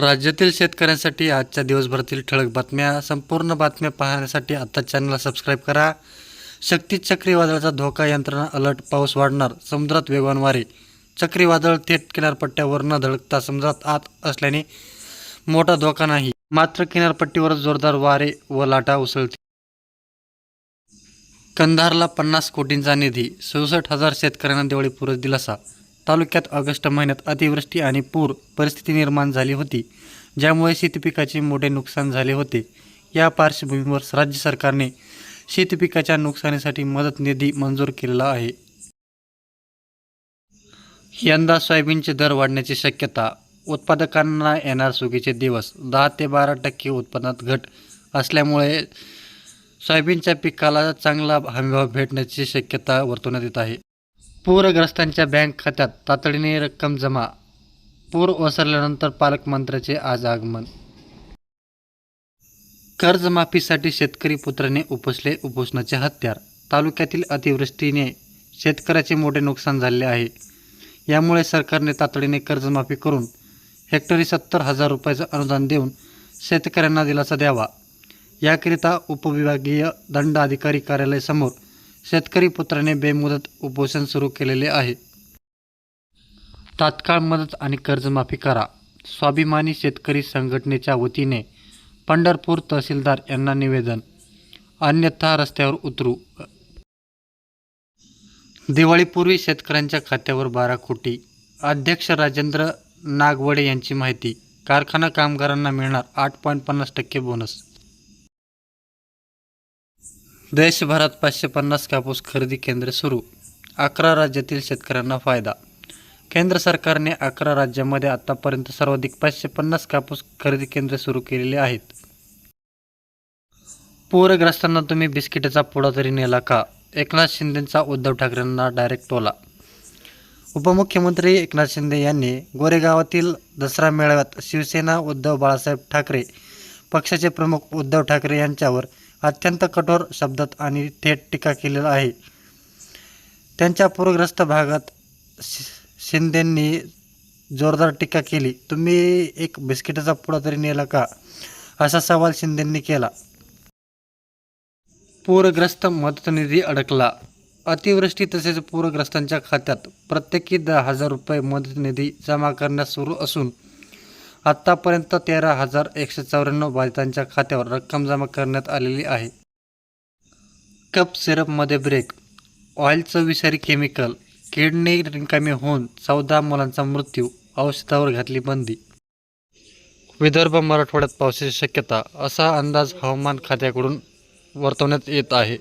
राज्यातील शेतकऱ्यांसाठी आजच्या दिवसभरातील ठळक बातम्या संपूर्ण बातम्या पाहण्यासाठी आता चॅनलला सबस्क्राईब करा. शक्ती चक्रीवादळाचा धोका यंत्रणा अलर्ट पाऊस वाढणार समुद्रात वेगवान वारे. चक्रीवादळ थेट किनारपट्ट्यावर न धडकता समुद्रात आत असल्याने मोठा धोका नाही. मात्र किनारपट्टीवर जोरदार वारे व लाटा उसळतील. कंधारला पन्नास कोटींचा निधी सदुसष्ट हजार शेतकऱ्यांना दिवाळीपूर्व दिलासा. तालुक्यात ऑगस्ट महिन्यात अतिवृष्टी आणि पूर परिस्थिती निर्माण झाली होती ज्यामुळे शेतीपिकाचे मोठे नुकसान झाले होते. या पार्श्वभूमीवर राज्य सरकारने शेतीपिकाच्या नुकसानीसाठी मदत निधी मंजूर केलेला आहे. यंदा सोयाबीनचे दर वाढण्याची शक्यता उत्पादकांना येणार सुगीचे दिवस दहा ते बारा टक्के उत्पन्नात घट असल्यामुळे सोयाबीनच्या पिकाला चांगला हमीभाव भेटण्याची शक्यता वर्तवण्यात येत आहे. पूरग्रस्तांच्या बँक खात्यात तातडीने रक्कम जमा पूर ओसरल्यानंतर पालकमंत्र्याचे आज आगमन. कर्जमाफीसाठी शेतकरी पुत्राने उपसले उपोषणाचे हत्यार. तालुक्यातील अतिवृष्टीने शेतकऱ्याचे मोठे नुकसान झाले आहे. यामुळे सरकारने तातडीने कर्जमाफी करून हेक्टरी सत्तर हजार रुपयाचं अनुदान देऊन शेतकऱ्यांना दिलासा द्यावा. याकरिता उपविभागीय दंड अधिकारी कार्यालयासमोर शेतकरी पुत्राने बेमुदत उपोषण सुरू केलेले आहे. तात्काळ मदत आणि कर्जमाफी करा स्वाभिमानी शेतकरी संघटनेच्या वतीने पंढरपूर तहसीलदार यांना निवेदन अन्यथा रस्त्यावर उतरू. दिवाळीपूर्वी शेतकऱ्यांच्या खात्यावर बारा कोटी. अध्यक्ष राजेंद्र नागवडे यांची माहिती कारखाना कामगारांना मिळणार आठ पॉईंट पन्नास टक्के बोनस. देशभरात पाचशे पन्नास कापूस खरेदी केंद्रे सुरू. अकरा राज्यातील शेतकऱ्यांना फायदा. केंद्र सरकारने अकरा राज्यामध्ये आतापर्यंत सर्वाधिक पाचशे पन्नास कापूस खरेदी केंद्रे सुरू केलेली आहेत. पूरग्रस्तांना तुम्ही बिस्किटाचा पुडा तरी नेला का? एकनाथ शिंदेंचा उद्धव ठाकरेंना डायरेक्ट टोला उपमुख्यमंत्री एकनाथ शिंदे यांनी गोरेगावातील दसरा मेळाव्यात शिवसेना उद्धव बाळासाहेब ठाकरे पक्षाचे प्रमुख उद्धव ठाकरे यांच्यावर अत्यंत कठोर शब्दात आणि थेट टीका केलेला आहे. त्यांच्या पूरग्रस्त भागात शि शिंदेंनी जोरदार टीका केली. तुम्ही एक बिस्किटाचा पुडा तरी नेला का? असा सवाल शिंदेंनी केला. पूरग्रस्त मदतनिधी अडकला. अतिवृष्टी तसेच पूरग्रस्तांच्या खात्यात प्रत्येकी दहा हजार रुपये मदतनिधी जमा करण्यास सुरू असून आत्तापर्यंत तेरा हजार एकशे चौऱ्याण्णव बाधितांच्या खात्यावर रक्कम जमा करण्यात आलेली आहे. कप सिरपमध्ये ब्रेक ऑइलचं विषारी केमिकल किडनी रिकामी होऊन चौदा मुलांचा मृत्यू औषधावर घातली बंदी. विदर्भ मराठवाड्यात पावसाची शक्यता असा अंदाज हवामान खात्याकडून वर्तवण्यात येत आहे.